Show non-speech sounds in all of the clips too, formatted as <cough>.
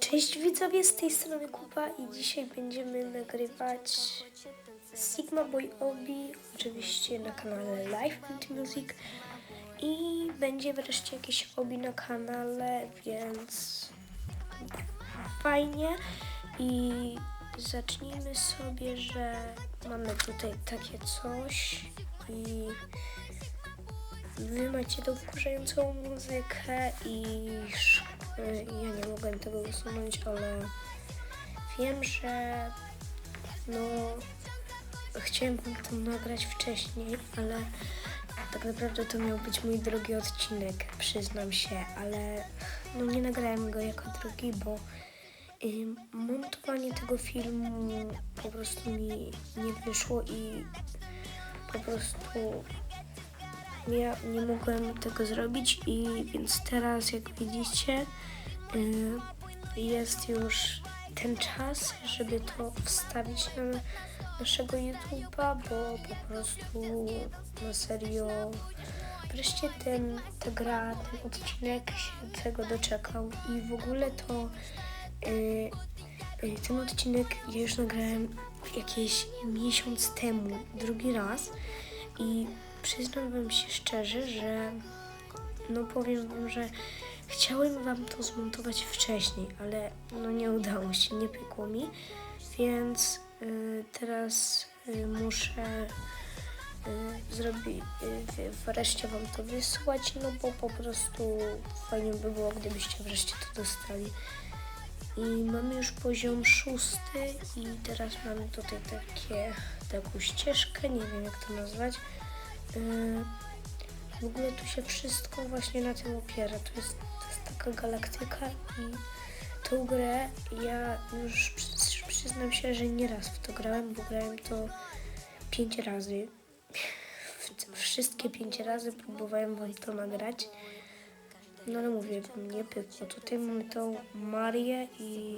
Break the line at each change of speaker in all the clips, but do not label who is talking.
Cześć widzowie, z tej strony Kuba i dzisiaj będziemy nagrywać Sigma Boy Obi, oczywiście na kanale Live and Music i będzie wreszcie jakieś obi na kanale, więc fajnie. I zacznijmy sobie, że mamy tutaj takie coś i Wy macie tą wkurzającą muzykę i ja nie mogłem tego usunąć, ale wiem, że no chciałem to nagrać wcześniej, ale tak naprawdę to miał być mój drugi odcinek, przyznam się, ale no nie nagrałem go jako drugi, bo y, montowanie tego filmu po prostu mi nie wyszło i po prostu ja nie mogłem tego zrobić i więc teraz jak widzicie y, jest już ten czas, żeby to wstawić na naszego YouTube'a, bo po prostu na serio wreszcie ten, ta gra, ten odcinek się tego doczekał. I w ogóle to y, y, ten odcinek ja już nagrałem jakieś miesiąc temu, drugi raz i przyznam wam się szczerze, że no powiem wam, że chciałem wam to zmontować wcześniej, ale no nie udało się, nie pykło mi, więc y, teraz y, muszę y, zrobić, y, wreszcie wam to wysłać, no bo po prostu fajnie by było, gdybyście wreszcie to dostali. I mamy już poziom szósty i teraz mamy tutaj takie, taką ścieżkę, nie wiem jak to nazwać. Yy, W ogóle tu się wszystko właśnie na tym opiera. To jest, to jest taka galaktyka i tą grę ja już przy, przyznam się, że nieraz w to grałem, bo grałem to pięć razy. Wszystkie pięć razy próbowałem wam to nagrać. No ale mówię, nie pykło. Tutaj mamy tą Marię i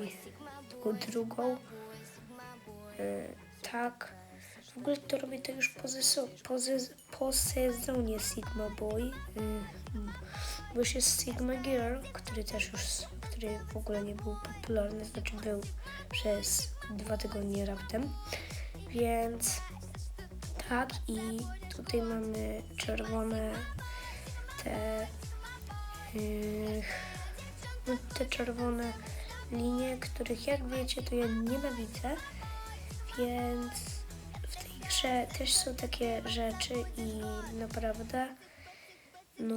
tą drugą. Yy, tak. W ogóle to robię to już po, zeso- po, zez- po sezonie Sigma Boy, yy, bo już jest Sigma Girl, który też już, który w ogóle nie był popularny, znaczy był przez dwa tygodnie raptem, więc tak i tutaj mamy czerwone te yy, te czerwone linie, których jak wiecie to ja nienawidzę, więc grze też są takie rzeczy i naprawdę no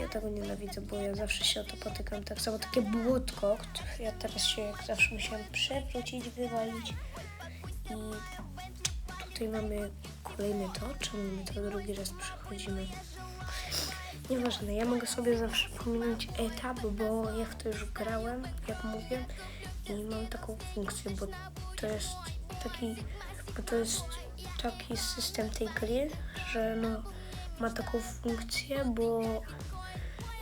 ja tego nienawidzę, bo ja zawsze się o to potykam. Tak samo takie błotko, które ja teraz się jak zawsze musiałam przewrócić, wywalić i tutaj mamy kolejny to, czemu my to drugi raz przechodzimy. Nieważne, ja mogę sobie zawsze pominąć etap, bo ja w to już grałem, jak mówię, i mam taką funkcję, bo to jest taki, bo to jest taki system tej gry, że no ma taką funkcję, bo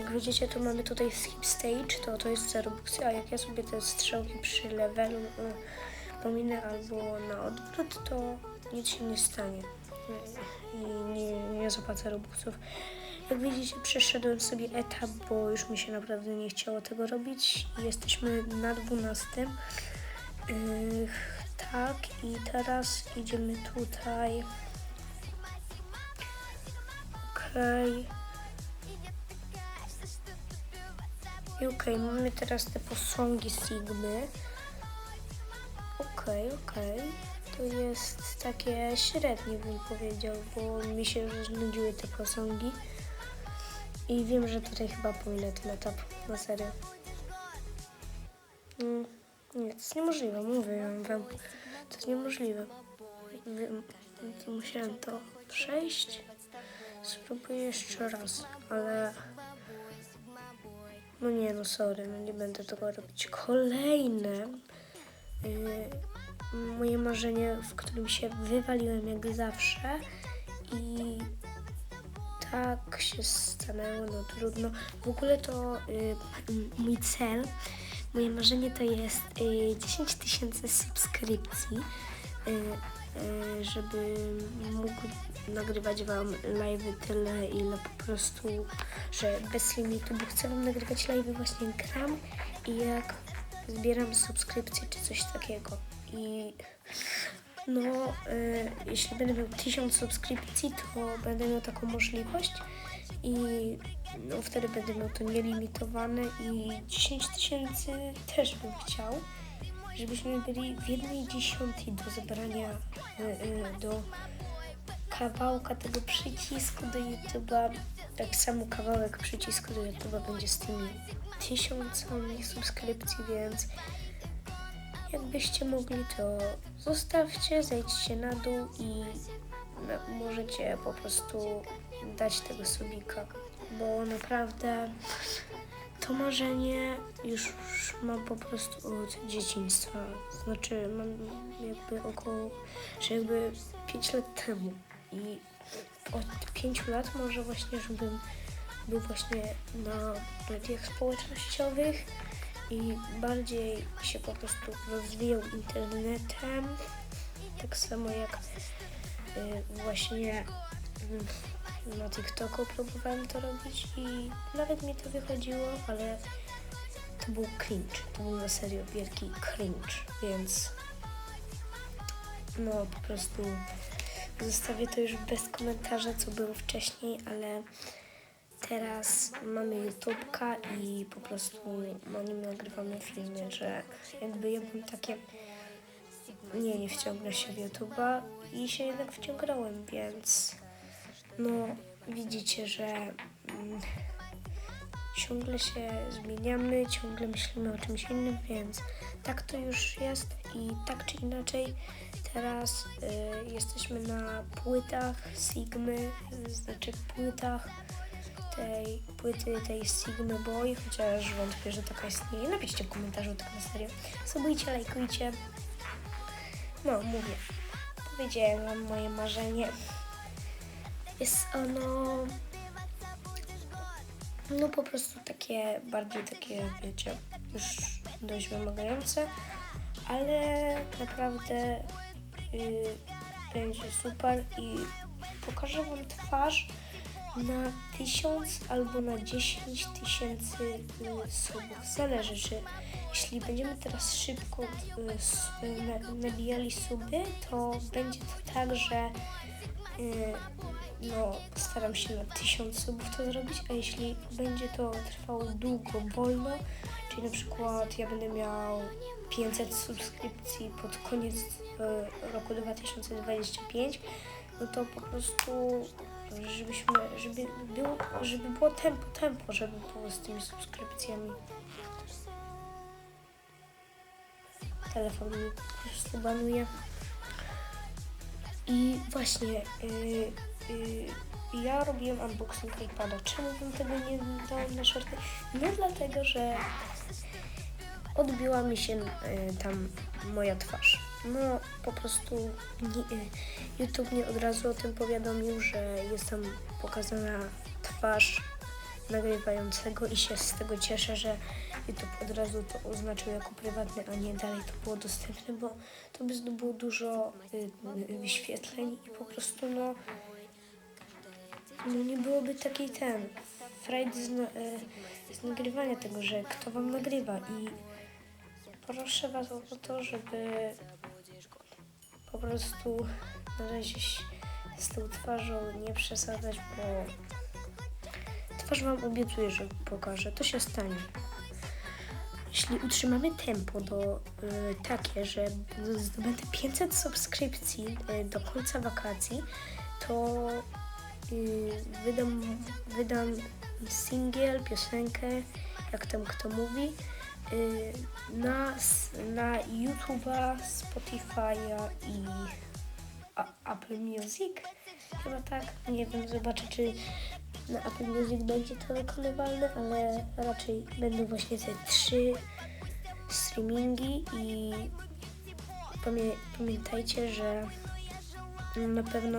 jak widzicie, to mamy tutaj skip stage, to to jest zarobksy, a jak ja sobie te strzałki przy levelu y, pominę albo na odwrót, to nic się nie stanie i nie, nie zapłacę. Jak widzicie, przeszedłem sobie etap, bo już mi się naprawdę nie chciało tego robić. Jesteśmy na 12. Yy, tak, i teraz idziemy tutaj. Okej. I okej, mamy teraz te posągi Sigmy. Okej, okej. To jest takie średnie bym powiedział, bo mi się już znudziły te posągi. I wiem, że tutaj chyba pominę ten etap, na serio. To jest niemożliwe, mówię wam. To jest niemożliwe. Musiałem to przejść. Spróbuję jeszcze raz, ale... No nie, no sorry, no nie będę tego robić. Kolejne y, moje marzenie, w którym się wywaliłem jak zawsze i tak się stanęło, no trudno. W ogóle to y, m- mój cel, moje marzenie to jest y, 10 tysięcy subskrypcji, y, y, żeby mógł nagrywać Wam live'y tyle, ile po prostu, że bez limitu, bo chcę Wam nagrywać live'y właśnie gram i jak zbieram subskrypcje czy coś takiego. I no, y, jeśli będę miał 1000 subskrypcji, to będę miał taką możliwość i no, wtedy będę miał to nielimitowane i 10 tysięcy też bym chciał, żebyśmy byli w jednej dziesiątej do zebrania, y, y, do kawałka tego przycisku do YouTube'a. Tak samo kawałek przycisku do YouTube'a będzie z tymi tysiącami subskrypcji, więc jakbyście mogli, to zostawcie, zejdźcie na dół i no, możecie po prostu dać tego subika, bo naprawdę to marzenie już mam po prostu od dzieciństwa. Znaczy mam jakby około, że jakby 5 lat temu i od 5 lat może właśnie, żebym był właśnie na mediach społecznościowych i bardziej się po prostu rozwijał internetem, tak samo jak y, właśnie y, na TikToku próbowałem to robić i nawet mi to wychodziło, ale to był cringe, to był na serio wielki cringe, więc no po prostu zostawię to już bez komentarza, co było wcześniej, ale teraz mamy YouTube'ka i po prostu na nim nagrywamy filmy, że jakby ja bym takie nie, nie wciągnę się w YouTube'a i się jednak wciągnąłem, więc no widzicie, że mm, ciągle się zmieniamy, ciągle myślimy o czymś innym, więc tak to już jest i tak czy inaczej teraz y, jesteśmy na płytach Sigmy, znaczy płytach tej płyty, tej Sigmy Boy, chociaż wątpię, że taka istnieje. Napiszcie w komentarzu tak na serio. Subujcie, lajkujcie. No, mówię. Powiedziałem wam moje marzenie. Jest ono no po prostu takie, bardziej takie, wiecie, już dość wymagające, ale naprawdę y, będzie super i pokażę Wam twarz na tysiąc albo na 10 tysięcy y, subów. Zależy, czy jeśli będziemy teraz szybko y, nabijali suby, to będzie to tak, że y, no, staram się na 1000 subów to zrobić, a jeśli będzie to trwało długo, wolno, czyli na przykład ja będę miał 500 subskrypcji pod koniec e, roku 2025, no to po prostu żebyśmy, żeby było, żeby było tempo, tempo, żeby było z tymi subskrypcjami. Telefon mi po prostu banuje. I właśnie, yy, ja robiłem unboxing iPada. Czemu bym tego nie dał na shorty? No dlatego, że odbiła mi się y, tam moja twarz. No po prostu y, YouTube mnie od razu o tym powiadomił, że jest tam pokazana twarz nagrywającego i się z tego cieszę, że YouTube od razu to oznaczył jako prywatny, a nie dalej to było dostępne, bo to by zdobyło dużo y, y, wyświetleń i po prostu no, no nie byłoby takiej ten frajdy z, y, z nagrywania tego, że kto wam nagrywa i proszę was o to, żeby po prostu na razie z tą twarzą nie przesadzać, bo twarz wam obiecuję, że pokażę. To się stanie. Jeśli utrzymamy tempo do y, takie, że zdobędę 500 subskrypcji y, do końca wakacji, to wydam, wydam singiel, piosenkę, jak tam kto mówi, y, na, na YouTube'a, Spotify'a i Apple Music. Chyba tak. Nie wiem, zobaczę, czy na Apple Music będzie to wykonywalne, ale raczej będą właśnie te trzy streamingi i pamię pamiętajcie, że na pewno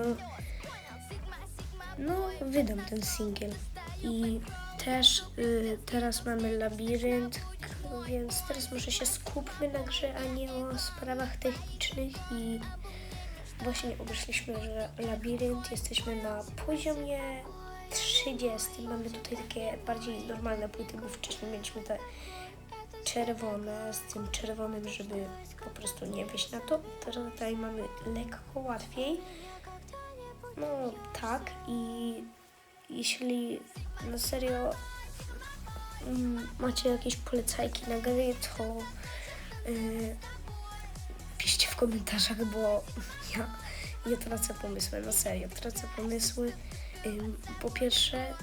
no wydam ten singiel i też y, teraz mamy labirynt, więc teraz może się skupmy na grze, a nie o sprawach technicznych i właśnie obeszliśmy że labirynt, jesteśmy na poziomie 30. Mamy tutaj takie bardziej normalne płyty, bo wcześniej mieliśmy te czerwone z tym czerwonym, żeby po prostu nie wejść na to. Teraz tutaj mamy lekko łatwiej. No tak i jeśli na serio mm, macie jakieś polecajki na gry, to yy, piszcie w komentarzach, bo <laughs> ja, ja tracę pomysły, na serio, tracę pomysły. Ym, Po pierwsze,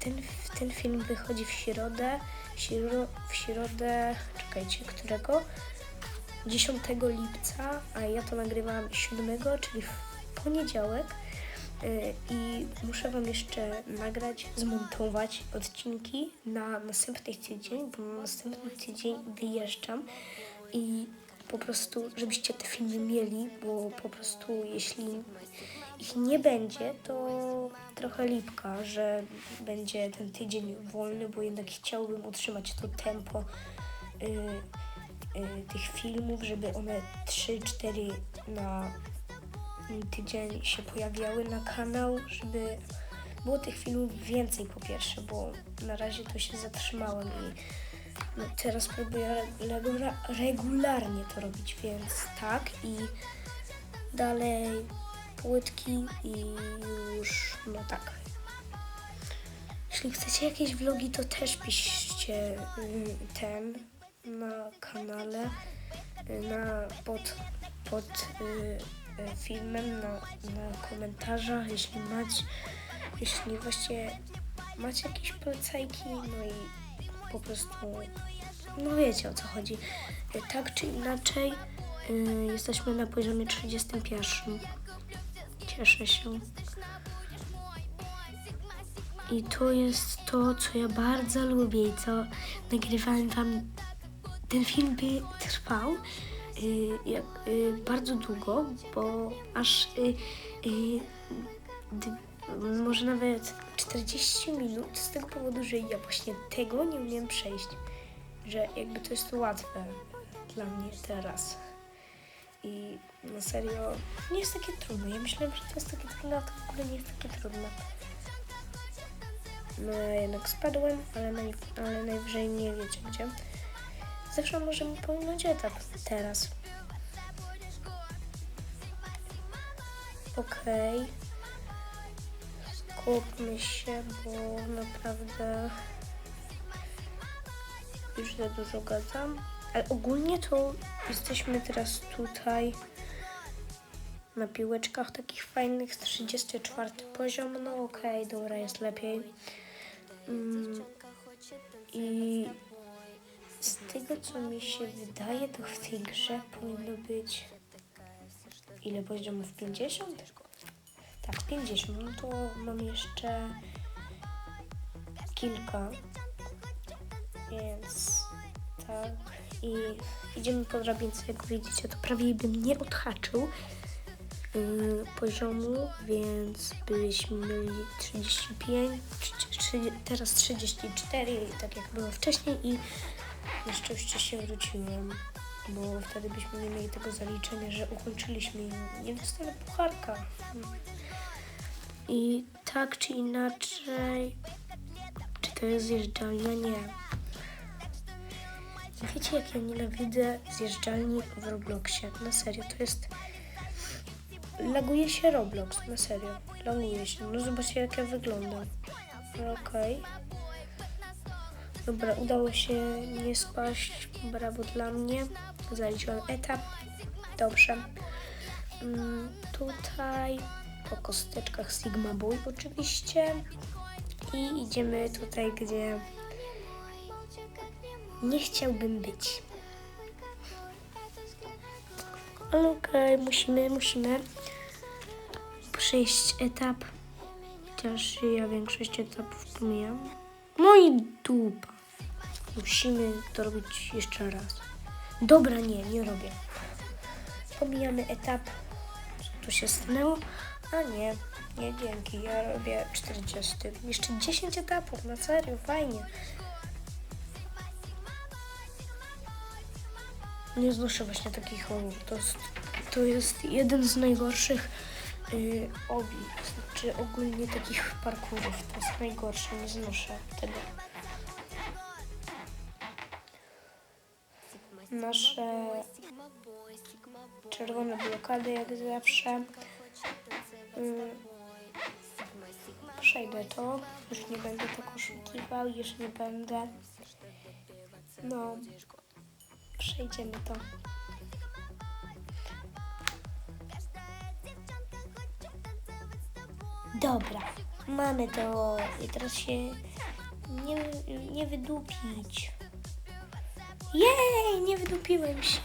ten, ten film wychodzi w środę, śro, w środę, czekajcie, którego? 10 lipca, a ja to nagrywam 7, czyli w poniedziałek. Y, I muszę Wam jeszcze nagrać, zmontować odcinki na następny tydzień, bo na następny tydzień wyjeżdżam i po prostu, żebyście te filmy mieli, bo po prostu jeśli ich nie będzie, to trochę lipka, że będzie ten tydzień wolny, bo jednak chciałbym utrzymać to tempo y, y, tych filmów, żeby one 3-4 na tydzień się pojawiały na kanał, żeby było tych filmów więcej po pierwsze, bo na razie to się zatrzymałem i no, teraz próbuję regula- regularnie to robić, więc tak i dalej płytki i już, no tak. Jeśli chcecie jakieś vlogi, to też piszcie y, ten na kanale, na pod, pod y, filmem, na, na komentarzach, jeśli macie, jeśli właśnie macie jakieś polecajki, no i po prostu, no wiecie o co chodzi. Y, Tak czy inaczej, y, jesteśmy na poziomie 31. Cieszę się. I to jest to, co ja bardzo lubię i co nagrywałem wam. Ten film by trwał bardzo długo, bo aż y, y, może nawet 40 minut z tego powodu, że ja właśnie tego nie umiem przejść. Że jakby to jest łatwe dla mnie teraz. I na serio nie jest takie trudne. Ja myślałem, że to jest takie trudne, a to w ogóle nie jest takie trudne. No ja jednak spadłem, ale, naj, ale najwyżej nie wiecie gdzie. Zawsze możemy pominąć etap teraz. Okej. Skupmy się, bo naprawdę już za dużo gadam. Ale ogólnie to jesteśmy teraz tutaj na piłeczkach takich fajnych, 34 poziom, no okej, dobra, jest lepiej. Mm, I z tego, co mi się wydaje, to w tej grze powinno być ile poziomów? 50? Tak, 50. No to mam jeszcze kilka. Więc tak. I idziemy po drabince, jak widzicie, to prawie bym nie odhaczył yy, poziomu, więc byśmy mieli 35, trzy- trzy- teraz 34, tak jak było wcześniej i na szczęście się wróciłem, bo wtedy byśmy nie mieli tego zaliczenia, że ukończyliśmy nie dostanę pucharka. I tak czy inaczej, czy to jest zjeżdżalnia? Nie. Wiecie, jak ja nienawidzę zjeżdżalni w Robloxie? Na serio, to jest... Laguje się Roblox, na serio. Laguje się. No zobaczcie, jak ja wyglądam. Okej. Dobra, udało się nie spaść. Brawo dla mnie. Zaliczyłem etap. Dobrze. Mm, tutaj po kosteczkach Sigma Boy oczywiście. I idziemy tutaj, gdzie nie chciałbym być. Okej, musimy, musimy przejść etap. Chociaż ja większość etapów pomijam. No i dupa. Musimy to robić jeszcze raz. Dobra, nie, nie robię. Pomijamy etap. Co tu się stanęło? A nie, nie dzięki. Ja robię 40. Jeszcze 10 etapów, na serio, fajnie. Nie znoszę właśnie takich ołów. To jest, to jest jeden z najgorszych yy, obi, czy ogólnie takich parkurów. To jest najgorsze, nie znoszę tego. Nasze czerwone blokady jak zawsze. Mm, Przejdę to, już nie będę tak oszukiwał, już nie będę. No, przejdziemy to. Dobra, mamy to i teraz się nie, nie wydupić. Jej, nie wydupiłem się,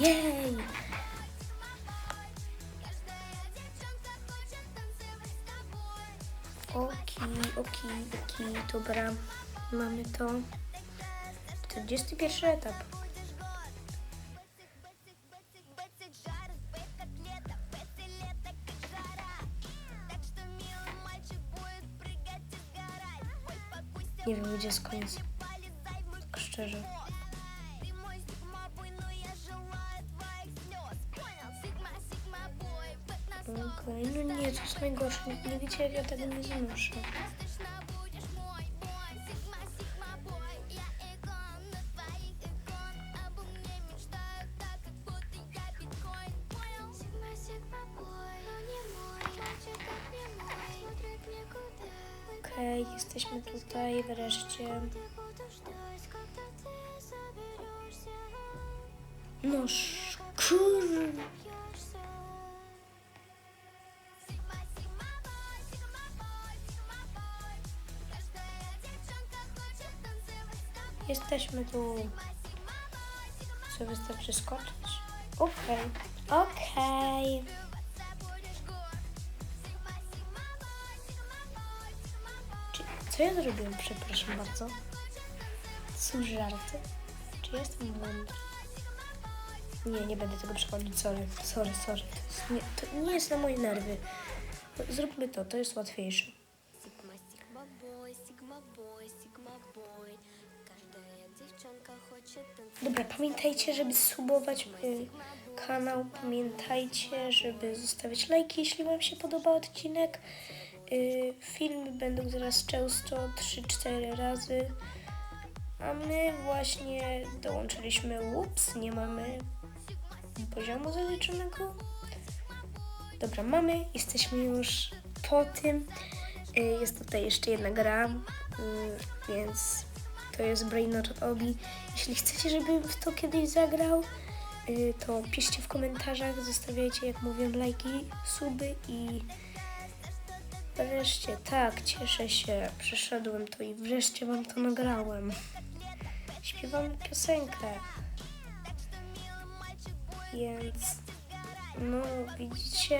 jej. Oki, oki, oki, dobra, mamy to. 41 etap. Nie wiem, gdzie jest koniec. Tak szczerze. Najgorsze. Nie, nie wiecie, jak ja tego nie znoszę.
Sigma, Sigma boy, no nie mój, macie
Jesteśmy tu. Co wystarczy skoczyć? Okej, okej. Czy, co ja zrobiłem? Przepraszam bardzo. Są żarty? Czy jestem mądry? Nie, nie będę tego przechodzić, sorry, sorry, sorry. To, jest nie, to nie jest na moje nerwy. Zróbmy to, to jest łatwiejsze. Dobra, pamiętajcie, żeby subować y, kanał. Pamiętajcie, żeby zostawiać lajki, jeśli Wam się podoba odcinek. Y, filmy będą teraz często 3-4 razy. A my właśnie dołączyliśmy. Ups, nie mamy poziomu zaliczonego. Dobra, mamy. Jesteśmy już po tym. Y, Jest tutaj jeszcze jedna gra, y, więc to jest Brainrot Obi. Jeśli chcecie, żebym w to kiedyś zagrał, y, to piszcie w komentarzach, zostawiajcie, jak mówię, lajki, suby i wreszcie, tak, cieszę się, przeszedłem to i wreszcie wam to nagrałem. Śpiewam piosenkę. Więc, no, widzicie,